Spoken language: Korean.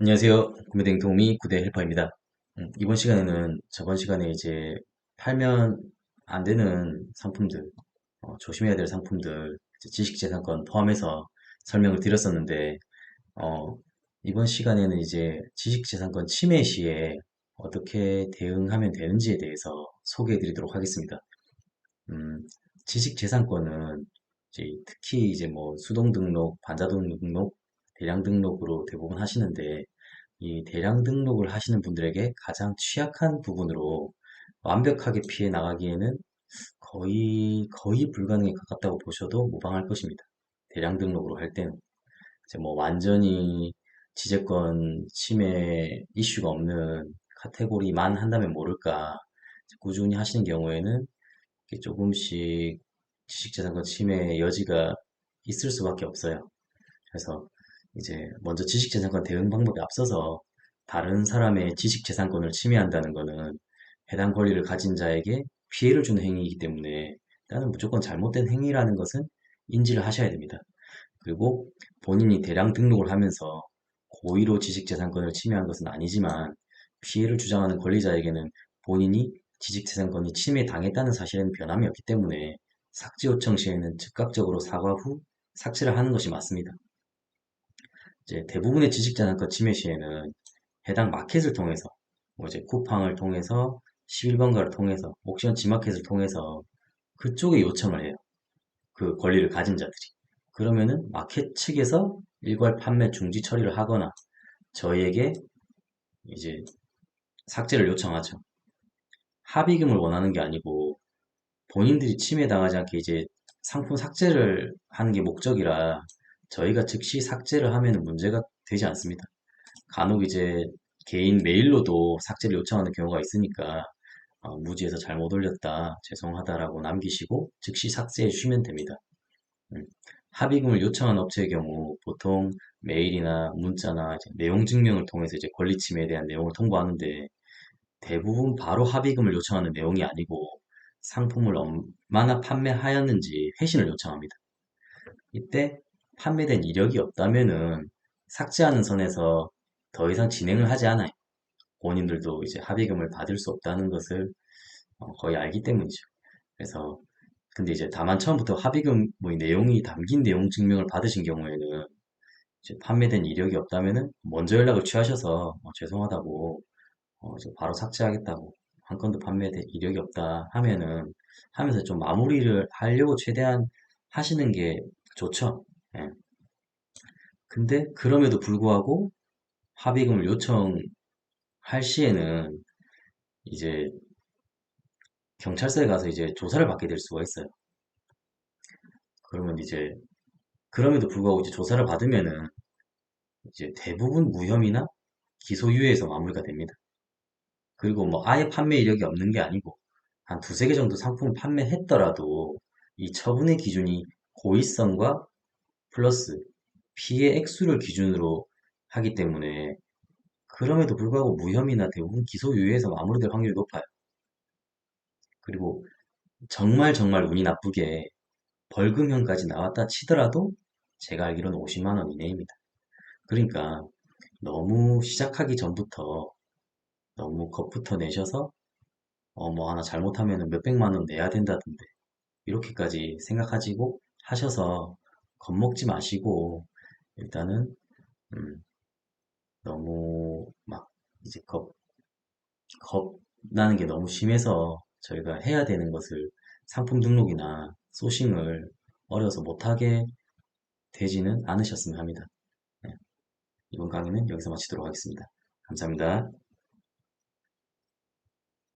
안녕하세요. 구매대행 도우미 구대 헬퍼입니다. 음, 이번 시간에는 저번 시간에 이제 팔면 안 되는 상품들, 어, 조심해야 될 상품들, 지식재산권 포함해서 설명을 드렸었는데, 어, 이번 시간에는 이제 지식재산권 침해 시에 어떻게 대응하면 되는지에 대해서 소개해 드리도록 하겠습니다. 음, 지식재산권은 이제 특히 이제 뭐 수동 등록, 반자 등록, 대량 등록으로 대부분 하시는데, 이 대량 등록을 하시는 분들에게 가장 취약한 부분으로 완벽하게 피해 나가기에는 거의, 거의 불가능에 가깝다고 보셔도 무방할 것입니다. 대량 등록으로 할 때는. 이제 뭐 완전히 지재권 침해 이슈가 없는 카테고리만 한다면 모를까. 꾸준히 하시는 경우에는 조금씩 지식재산권 침해 여지가 있을 수밖에 없어요. 그래서 이제 먼저 지식재산권 대응 방법에 앞서서 다른 사람의 지식재산권을 침해한다는 것은 해당 권리를 가진 자에게 피해를 주는 행위이기 때문에 일단은 무조건 잘못된 행위라는 것은 인지를 하셔야 됩니다. 그리고 본인이 대량 등록을 하면서 고의로 지식재산권을 침해한 것은 아니지만 피해를 주장하는 권리자에게는 본인이 지식재산권이 침해당했다는 사실에는 변함이 없기 때문에 삭제 요청 시에는 즉각적으로 사과 후 삭제를 하는 것이 맞습니다. 이제 대부분의 지식재산권 침해 시에는 해당 마켓을 통해서 뭐 이제 쿠팡을 통해서 11번가를 통해서 옥션 지마켓을 통해서 그쪽에 요청을 해요. 그 권리를 가진 자들이. 그러면은 마켓 측에서 일괄 판매 중지 처리를 하거나 저희에게 이제 삭제를 요청하죠. 합의금을 원하는 게 아니고 본인들이 침해당하지 않게 이제 상품 삭제를 하는 게 목적이라 저희가 즉시 삭제를 하면 문제가 되지 않습니다. 간혹 이제 개인 메일로도 삭제를 요청하는 경우가 있으니까 어, 무지해서 잘못 올렸다 죄송하다라고 남기시고 즉시 삭제해 주시면 됩니다. 음, 합의금을 요청한 업체의 경우 보통 메일이나 문자나 내용 증명을 통해서 이제 권리 침해에 대한 내용을 통보하는데 대부분 바로 합의금을 요청하는 내용이 아니고 상품을 얼마나 판매하였는지 회신을 요청합니다. 이때 판매된 이력이 없다면은 삭제하는 선에서 더 이상 진행을 하지 않아요. 본인들도 이제 합의금을 받을 수 없다는 것을 어, 거의 알기 때문이죠. 그래서 근데 이제 다만 처음부터 합의금 뭐 내용이 담긴 내용 증명을 받으신 경우에는 판매된 이력이 없다면은 먼저 연락을 취하셔서 어, 죄송하다고 어, 바로 삭제하겠다고 한 건도 판매된 이력이 없다 하면은 하면서 좀 마무리를 하려고 최대한 하시는 게 좋죠. 예. 근데 그럼에도 불구하고 합의금을 요청할 시에는 이제 경찰서에 가서 이제 조사를 받게 될 수가 있어요. 그러면 이제 그럼에도 불구하고 이제 조사를 받으면은 이제 대부분 무혐의나 기소유예에서 마무리가 됩니다. 그리고 뭐 아예 판매 이력이 없는 게 아니고 한 두세 개 정도 상품을 판매했더라도 이 처분의 기준이 고의성과 플러스 피해 액수를 기준으로 하기 때문에 그럼에도 불구하고 무혐의나 대부분 기소유예에서 마무리될 확률이 높아요. 그리고 정말 정말 운이 나쁘게 벌금형까지 나왔다 치더라도 제가 알기로는 50만 원 이내입니다. 그러니까 너무 시작하기 전부터 너무 겁부터 내셔서 어 뭐 하나 잘못하면 몇백만 원 내야 된다던데 이렇게까지 생각하시고 하셔서 겁먹지 마시고 일단은 음, 너무 막 이제 겁, 겁나는 게 너무 심해서 저희가 해야 되는 것을 상품 등록이나 소싱을 어려서 못하게 되지는 않으셨으면 합니다. 네, 이번 강의는 여기서 마치도록 하겠습니다. 감사합니다.